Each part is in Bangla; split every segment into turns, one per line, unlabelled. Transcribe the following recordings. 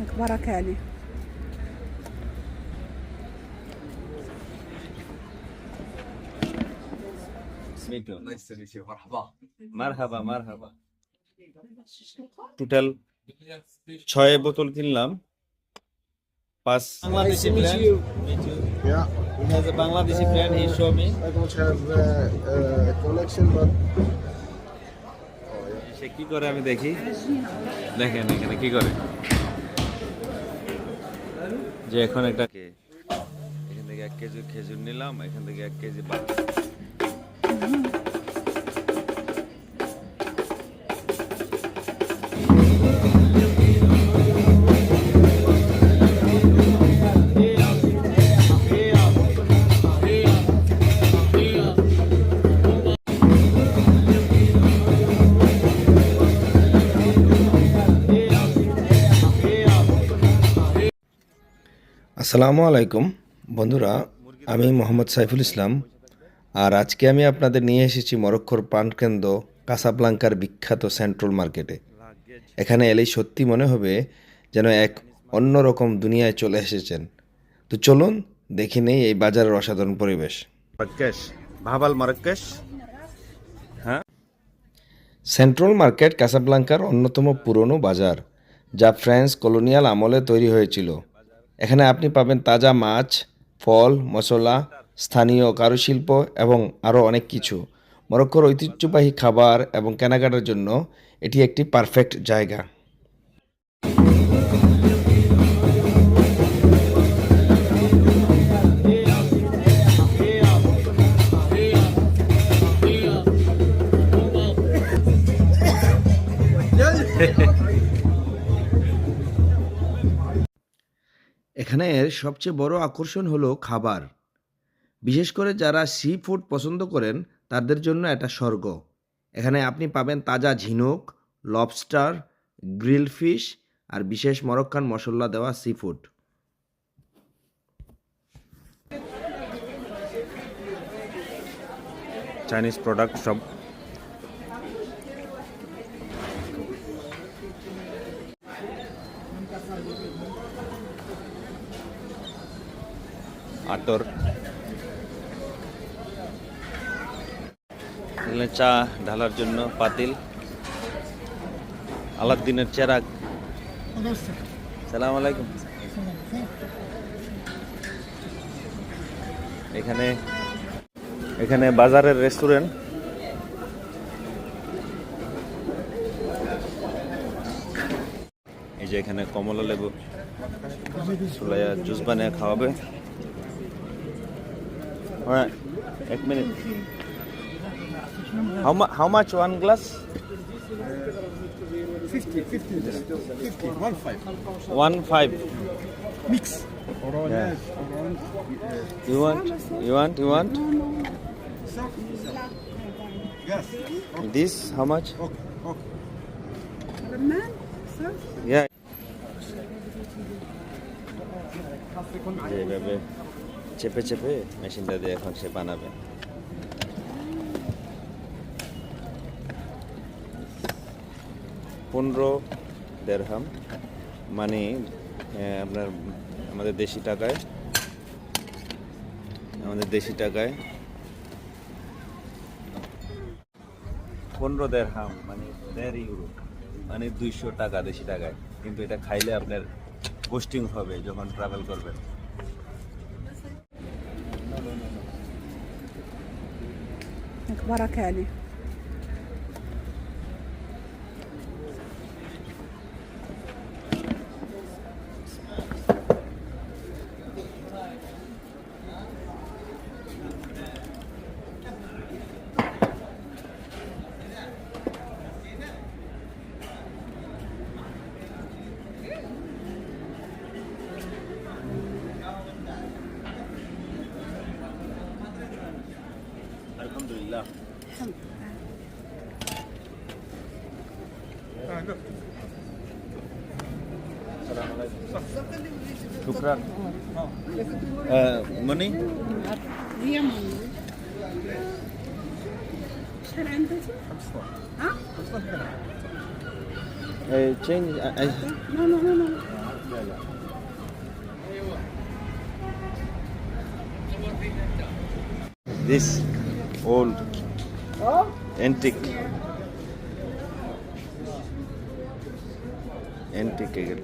اخبارك يا علي
Me too.
Nice to meet you. مرحبا.
মারহাবা মারহাবা টোটাল ছয় বোতল কিনলাম পাঁচ Bangladeshi brand
Yeah,
He has a Bangladeshi brand. He show me.
I don't have uh, uh, a collection, but
সে কি করে আমি দেখি দেখেন এখানে কি করে যে এখন একটা এখান থেকে এক কেজি খেজুর নিলাম এখান থেকে এক কেজি
আসসালামু আলাইকুম। বন্ধুরা আমি মোহাম্মদ সাইফুল ইসলাম। আর আজকে আমি আপনাদের নিয়ে এসেছি মরক্কোর প্রাণকেন্দ্র কাসাব্লাঙ্কার বিখ্যাত সেন্ট্রাল মার্কেটে। এখানে এলেই সত্যি মনে হবে যেন এক অন্যরকম দুনিয়ায় চলে এসেছেন। তো চলুন দেখে নেই এই বাজারের অসাধারণ পরিবেশ।
ভাবাল মারাক্কেশ হ্যাঁ?
সেন্ট্রাল মার্কেট কাসাব্লাঙ্কার অন্যতম পুরনো বাজার যা ফ্রেঞ্চ কলোনিয়াল আমলে তৈরি হয়েছিল। এখানে আপনি পাবেন তাজা মাছ, ফল, মশলা, স্থানীয় কারুশিল্প এবং আরও অনেক কিছু। মরক্কোর ঐতিহ্যবাহী খাবার এবং কেনাকাটার জন্য এটি একটি পারফেক্ট জায়গা। এখানের সবচেয়ে বড় আকর্ষণ হলো খাবার। বিশেষ করে যারা সি ফুড পছন্দ করেন, তাদের জন্য এটা স্বর্গ। এখানে আপনি পাবেন তাজা ঝিনুক, লবস্টার, গ্রিল ফিশ আর বিশেষ মরক্কান মশলা দেওয়া সি ফুড।
চাইনিজ প্রোডাক্ট সব আতর এখানে চা ঢালার জন্য পাতিল। আলাদ্দিনের চেরাগ। সালাম আলাইকুম। এখানে এখানে বাজারের রেস্টুরেন্ট। এই যে এখানে কমলা লেবু জুস বানিয়ে খাওয়াবে। All right. Ek minute. How, much? how much one glass?
50, 50 lira. 50, 1 5.
One five.
Mix.
Yeah. You want? You want? You want?
Yes.
This how much?
okay, okay.
لبنان
صرف Yeah. চেপে চেপে মেশিনটা দিয়ে এখন সে বানাবে। পনেরো দেড়হাম মানে আপনার, আমাদের দেশি টাকায়, আমাদের দেশি টাকায় পনেরো দেড়হাম মানে দেড় ইউরো মানে দুইশো টাকা দেশি টাকায়। কিন্তু এটা খাইলে আপনার পোস্টিং হবে যখন ট্রাভেল করবেন। وبركاته. শুক্রান
money change
no,
no, no, no. Yeah.
This old antique. Antique এগুলো।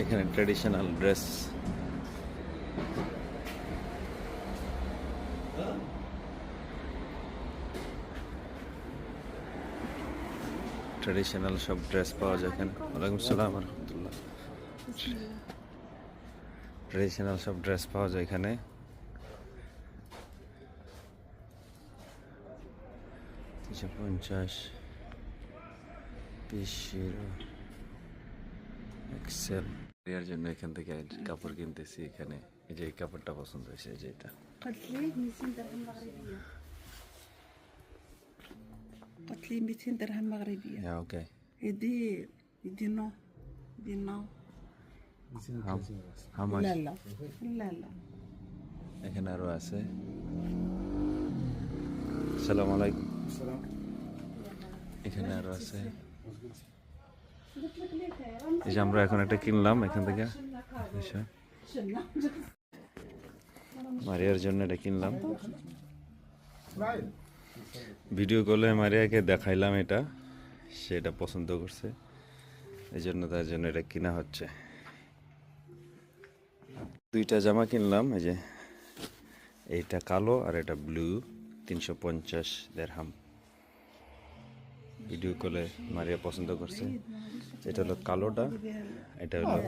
এখানে ট্রেডিশনাল ড্রেস ট্রেডিশনাল সব ড্রেস পাওয়া যায় এখানে। ওয়ালাইকুম সালাম রহমতুল্লাহ। ট্রেডিশনাল সব ড্রেস পাওয়া যায় এখানে। তিনশো পঞ্চাশ বিশ ইউরো এক্সেল এর জন্য এখান থেকে কাপড় কিনতেছি এখানে এই যে এই কাপড়টা পছন্দ হয়েছে এই যে এটা
قلت لي 200 درهم مغربية قلت لي 200 درهم مغربية
হ্যাঁ ওকে
يدي يدي نو يدي نو
হাউ মাচ
لا لا لا لا
এখানে আরো আছে আসসালামু আলাইকুম এখানে আরও আছে এই যে আমরা এখন একটা কিনলাম এখান থেকে মারিয়ার জন্য এটা কিনলাম ভিডিও কলে মারিয়াকে দেখাইলাম এটা। সেটা পছন্দ করছে। এই জন্য তার জন্য এটা কিনা হচ্ছে। দুইটা জামা কিনলাম এই যে এইটা কালো আর এটা ব্লু তিনশো পঞ্চাশ দেড়হাম। ভিডিও কলে মারিয়া পছন্দ করছে। এটা হলো কালোটা, এটা হলো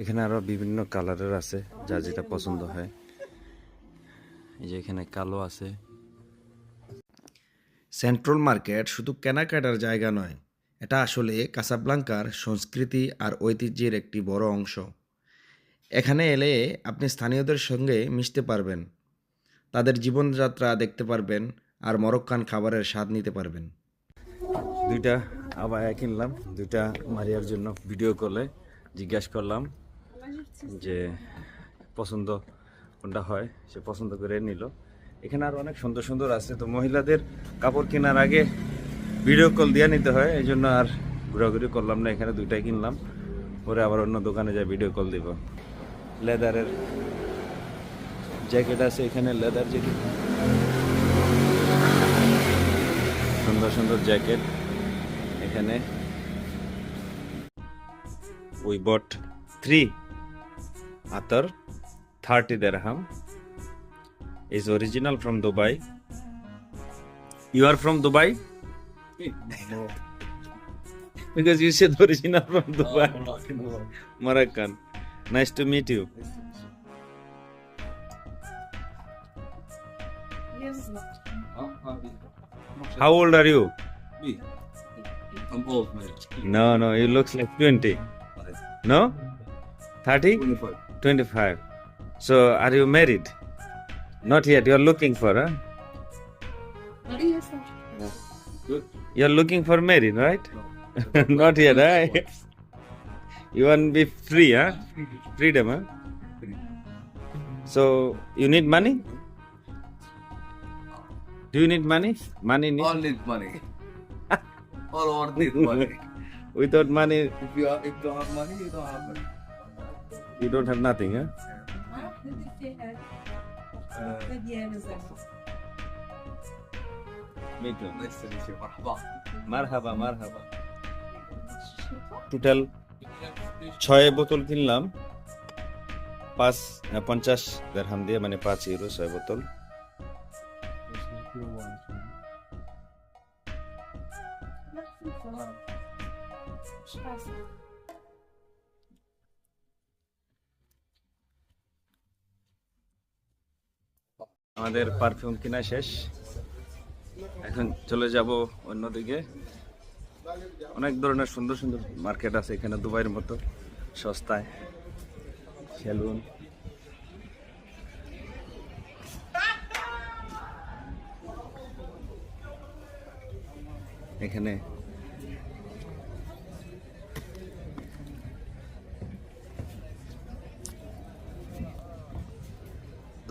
এখানে আরও বিভিন্ন কালারের আছে যা যেটা পছন্দ হয়। এই যে এখানে কালো আছে।
সেন্ট্রাল মার্কেট শুধু কেনাকাটার জায়গা নয়, এটা আসলে কাসাব্লাঙ্কার সংস্কৃতি আর ঐতিহ্যের একটি বড় অংশ। এখানে এলে আপনি স্থানীয়দের সঙ্গে মিশতে পারবেন। তাদের জীবনযাত্রা দেখতে পারবেন আর মরক্কান খাবারের স্বাদ নিতে পারবেন।
দুইটা আবায়া কিনলাম, দুইটা মারিয়ার জন্য ভিডিও কলে জিজ্ঞাসা করলাম যে পছন্দ কোনটা হয়, সে পছন্দ করে নিল। এখানে আর অনেক সুন্দর সুন্দর আছে, তো মহিলাদের কাপড় কেনার আগে ভিডিও কল দিয়ে নিতে হয় এই জন্য আর ঘোরাঘুরি করলাম না, এখানে দুইটাই কিনলাম। পরে আবার অন্য দোকানে যাই ভিডিও কল দিব। লেদারের জ্যাকেট আছে এখানে লেদার জ্যাকেট সুন্দর সুন্দর জ্যাকেট এখানে উই বট থ্রি আতর থার্টি দেরহাম is original from Dubai. You are from Dubai? because you said original from Dubai. Moroccan. Nice to meet you. How old are you?
Me. I'm old, man.
No, no, you looks like 20. No? 30?
25.
25. So, are you married? Not yet. You're looking for, huh?
Good.
You're looking for married, right? Not yet, huh? you want to be free, huh? Freedom, huh? So, you need money? Do you need money? Money need?
All need money. All all need money.
Without money,
If you have, if you have money, you don't have money.
you don't have nothing, huh? Ha? Ne bir şey her. Uh, Ne diyelim Me too.
nice to meet you. Marhaba.
মারহাবা মারহাবা টোটাল ছয় বোতল কিনলাম পাঁচ পঞ্চাশ দেড়হাম দিয়ে মানে পাঁচ ইউরো ছয় বোতল আমাদের পারফিউম কিনা শেষ। এখন চলে যাব অন্যদিকে। অনেক ধরনের সুন্দর সুন্দর মার্কেট আছে এখানে দুবাইয়ের মতো। সস্তায়। সেলুন। এখানে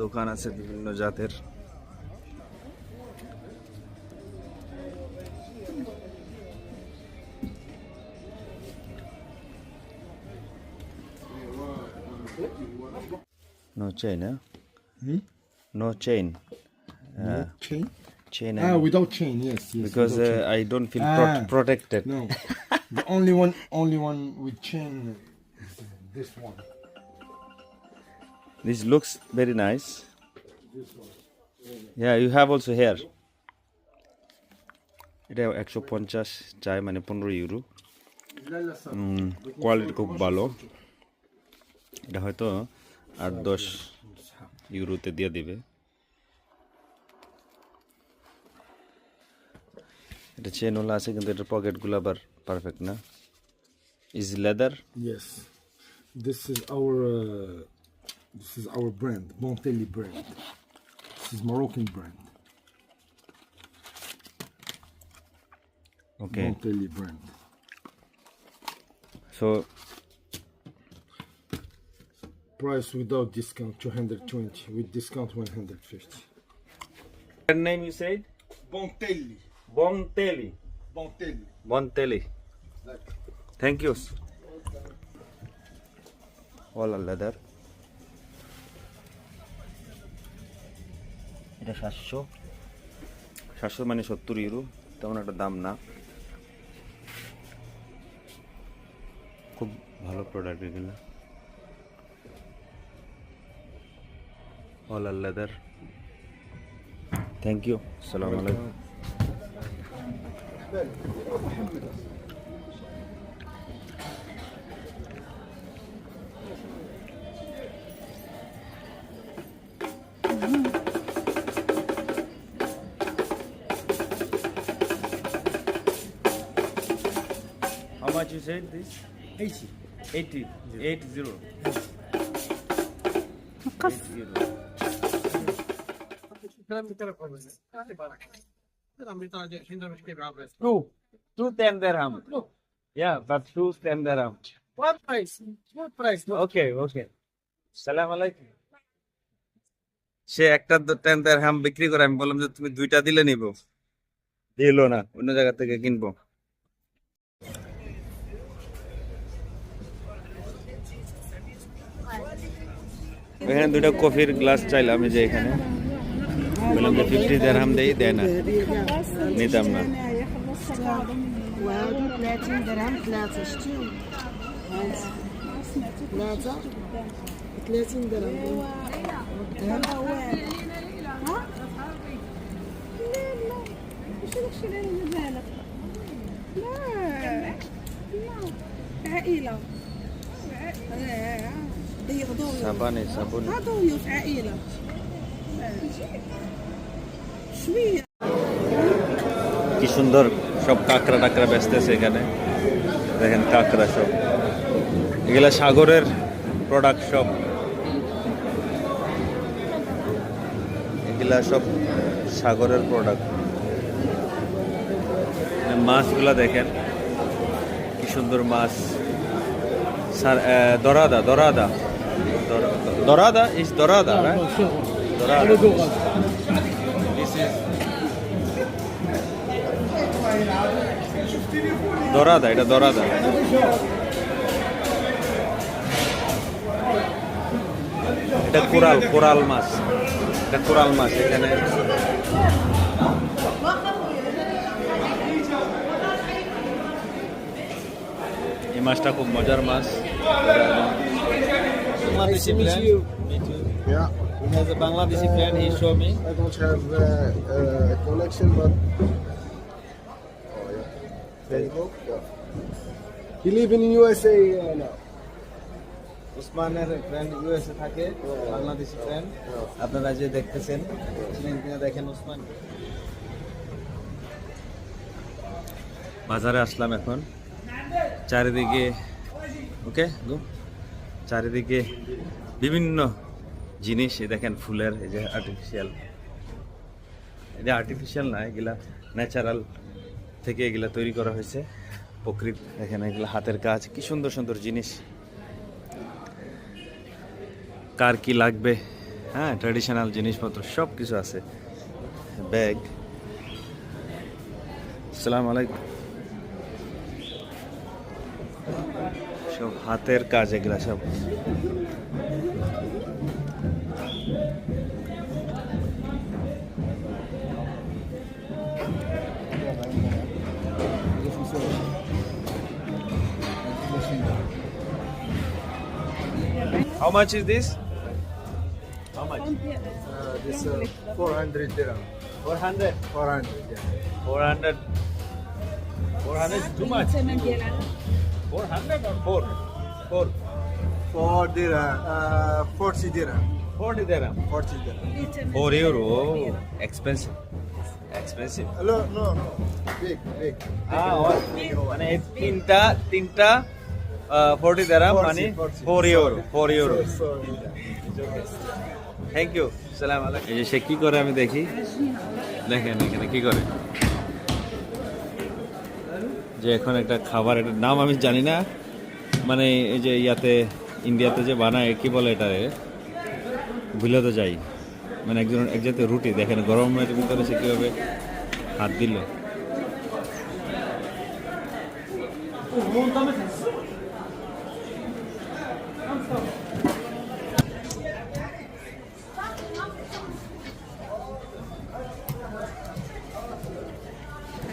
দোকান আছে বিভিন্ন জাতের No chain, huh?
Hmm?
No chain. Uh,
chain?
Chain.
Ah,
and-
without chain, yes. yes
because uh, I don't feel pro-
Ah.
protected.
No. the only one, only one with chain is this one.
This looks very nice. This one. Yeah, you have also here. এটা একশো পঞ্চাশ চাই মানে পনেরো ইউরো কোয়ালিটি খুব ভালো এটা হয়তো আট দশ ইউরোতে দিয়ে দিবে এটা চেনওয়ালা আছে কিন্তু এটার পকেটগুলো আবার পারফেক্ট না is leather
Yes. This is our uh, this is our brand, Montelli brand. This is Moroccan brand,
okay
Montelli brand.
So
Price without discount 220, with discount 150.
name you said
Montelli,
Bontelli.
Montelli.
Bontelli. Thank you. All are leather. এটা সাতশো সাতশো মানে সত্তর ইউরো তেমন একটা দাম না খুব ভালো প্রোডাক্ট এগুলো all are leather thank you সালাম আলাইকুম How much you said this? 80. 80. 80.
Makas.
80. Bir taraf koyacağız. Hadi bakalım. Two. Two ten dirham. Yeah, but two ten dirham.
What price? What price?
Okay, okay. সালাম আলাইকুম সে একটা টেন হাম বিক্রি করে আমি বললাম যে তুমি দুইটা দিলে নিব দিলো না অন্য জায়গা থেকে কিনবো এখানে দুটো কফির গ্লাস চাইলাম যে এখানে ولو ده 50 درهم ده ايدينا ندمنا
وهادو 30 درهم ثلاثة شتيهم ثلاثة 30 درهم
لا عائلة
عائلة صابوني
صابوني هذا عائلة
কি সুন্দর সব কাঁকড়া টাকড়া বেচতেছে এখানে। দেখেন কাঁকড়া সব। এগুলা সাগরের প্রোডাক্ট সব। এগুলা সব সাগরের প্রোডাক্ট মাছগুলা দেখেন। কি সুন্দর মাছ। সার দরাদা দরাদা। দরাদা ইস দরাদা। দরাদা। দরাদা এটা দরাদা এটা কোরাল কোরাল মাছ এটা কোরাল মাছ এখানে এই মাছটা খুব মজার মাছ Bangladeshi friend.
Yeah,
He has a Bangladeshi friend. He show me.
I don't have uh, uh, connection, but oh yeah, Facebook. Yeah. He live in USA uh, now.
উসমানের ফ্রেন্ড ইউএসএ থাকে বাংলাদেশি ফ্রেন্ড আপনারা যে দেখতেছেন দেখেন উসমান বাজারে আসলাম এখন চারিদিকে ওকে গো চারিদিকে বিভিন্ন জিনিস দেখেন ফুলের এই যে আর্টিফিশিয়াল এটা আর্টিফিশিয়াল না এগুলা ন্যাচারাল থেকে এগুলা তৈরি করা হয়েছে। প্রকৃত এখানে এগুলা হাতের কাজ, কি সুন্দর সুন্দর জিনিস। কার কি লাগবে? হ্যাঁ ট্র্যাডিশনাল জিনিসপত্র সব কিছু আছে। ব্যাগ। সালাম আলাইকুম। সব হাতের কাজ এগুলা সব। How much is this? How much?
Uh, this uh, 400 dirham.
400.
400, yeah.
400. 400 is too much. 400 or 4? 4.
4 dirham. Uh, 40 dirham.
40 dirham.
40 dirham.
4 euro. Oh, expensive. Expensive.
Uh, No, no, no. Big, big.
Ah, মানে এই তিনটা তিনটা ফোরটি দ্বারা মানে four euro four euro thank you সালাম আলাইকুম এই যে সে কি করে আমি দেখি? দেখেন এখানে কি করে? যে এখন একটা খাবার এটার নাম আমি জানি না। মানে এই যে ইয়াতে ইন্ডিয়াতে যে বানায় কি বলে এটা ভুলে তো যাই। মানে একজন এক জাতীয় রুটি। দেখেন গরমের ভিতরে সে কীভাবে হাত দিল।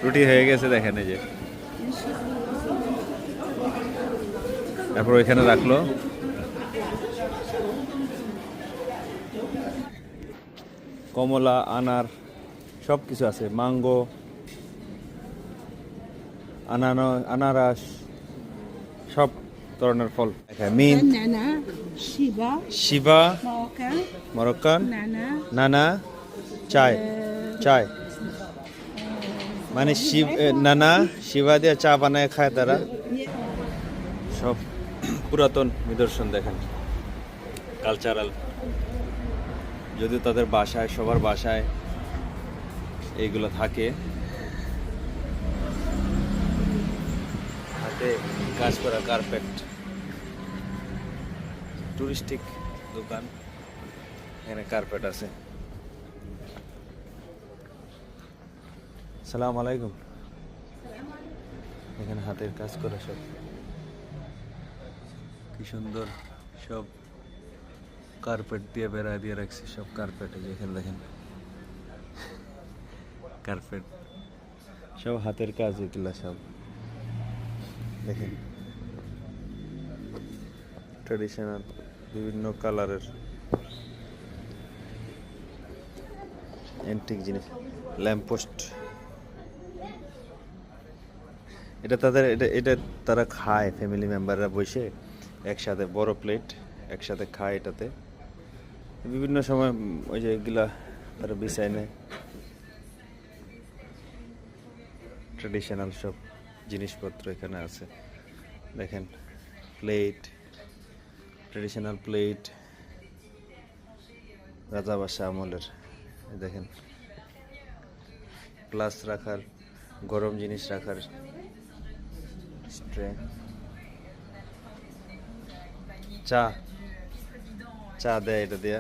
রুটি হয়ে গেছে দেখেন এই যে। তারপর ওইখানে রাখল। কমলা আনার সব কিছু আছে। মাঙ্গো আনানো আনারস সব ধরনের ফল। মিন শিবা মরক্কান নানা চায় চায় মানে শিব নানা শিবা দিয়ে চা বানায় খায় তারা। সব পুরাতন নিদর্শন দেখেন। কালচারাল যদিও তাদের বাসায়, সবার বাসায় এইগুলো থাকে, হাতে কাজ করা কার্পেট টুরিস্টিক দোকান, এখানে কার্পেট আছে। সালাম আলাইকুম। এখানে হাতের কাজ করা সব। কি সুন্দর সব কার্পেট দিয়ে বেড়া দিয়ে রাখছি, সব কার্পেট এই যে এখানে দেখেন। কার্পেট সব হাতের কাজ এগুলা সব। দেখেন। ট্রেডিশনাল বিভিন্ন কালারের অ্যান্টিক জিনিস। ল্যাম্পপোস্ট এটা তাদের, এটা এটা তারা খায় ফ্যামিলি মেম্বাররা বসে একসাথে, বড় প্লেট একসাথে খায় এটাতে। বিভিন্ন সময় ওই যে এগুলা তারা বিছায় নেয়। ট্রেডিশনাল সব জিনিসপত্র এখানে আছে। দেখেন প্লেট ট্রেডিশনাল প্লেট রাজাবাসা আমলের, দেখেন। গ্লাস রাখার, গরম জিনিস রাখার স্ট্রে চা চা দেয় এটা দেয়া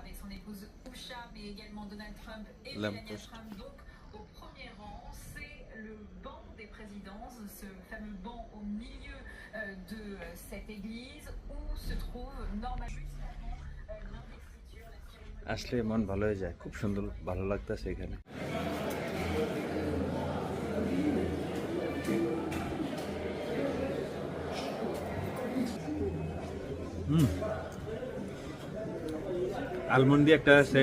avec son épouse Usha, mais également Donald Trump et
Lampe
Melania
poste.
Trump. Donc, au premier rang, c'est le banc des présidences, ce fameux banc au milieu euh, de euh, cette église où se trouve normalement juste avant euh, l'investiture, la cérémonie.
আসলে মন ভালো হয়ে যায় খুব সুন্দর ভালো লাগতেছে এখানে আলমন্ডি একটা আছে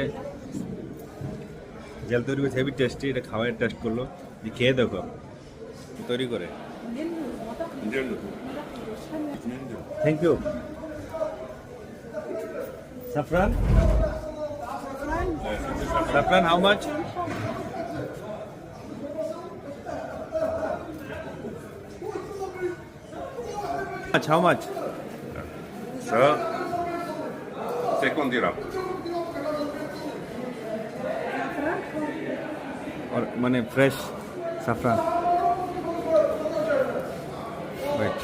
জেল তৈরি করছে হেভি টেস্টি এটা খাওয়ার টেস্ট করল যে খেয়ে দেখো তৈরি করে thank you saffron Saffron, how much? Much, how much?
Sir, second.
মানে fresh saffron. Wait.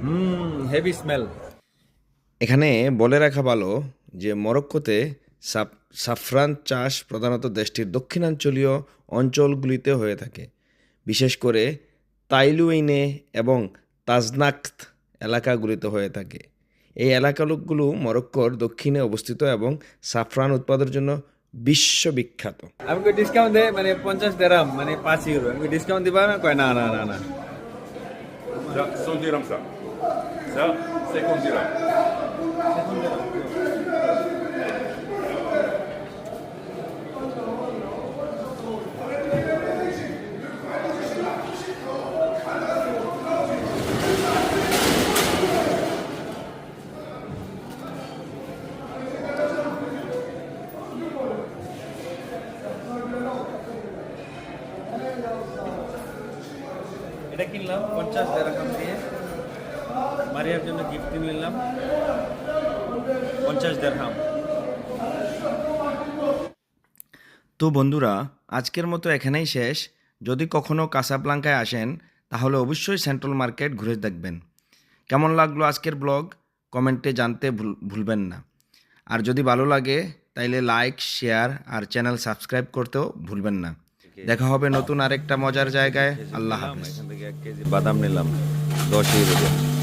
Hmm, heavy smell.
এখানে বলে রাখা ভালো
যে মরক্কোতে সাফ সাফরান চাষ প্রধানত দেশটির দক্ষিণাঞ্চলীয় অঞ্চলগুলিতে হয়ে থাকে বিশেষ করে তাইলুইনে এবং তাজনাক্ত এলাকাগুলিতে হয়ে থাকে এই এলাকাগুলো মরক্কোর দক্ষিণে অবস্থিত এবং সাফরান উৎপাদনের জন্য বিশ্ববিখ্যাত।
আমাকে ডিসকাউন্ট দে মানে পঞ্চাশ দেরাম মানে পাঁচ ইউরো আমাকে ডিসকাউন্ট দিবা না? কয় না না না না।
Ça, 100 dirhams, ça. Ça,
কিনলাম, পঞ্চাশ দেরাম দিয়ে। মারিয়ার জন্য গিফট কিনে নিলাম। পঞ্চাশ দেড়হাম
তো বন্ধুরা, আজকের মতো এখানেই শেষ। যদি কখনও কাসাব্লাঙ্কায় আসেন, তাহলে অবশ্যই সেন্ট্রাল মার্কেট ঘুরে দেখবেন। কেমন লাগল আজকের ব্লগ? কমেন্টে জানতে ভুল- ভুলবেন না। আর যদি ভালো লাগে, তাইলে লাইক, শেয়ার আর চ্যানেল সাবস্ক্রাইব করতেও ভুলবেন না। দেখা হবে নতুন আরেকটা মজার জায়গায়। আল্লাহ হাফেজ।
এক কেজি বাদাম নিলাম দশই দিয়ে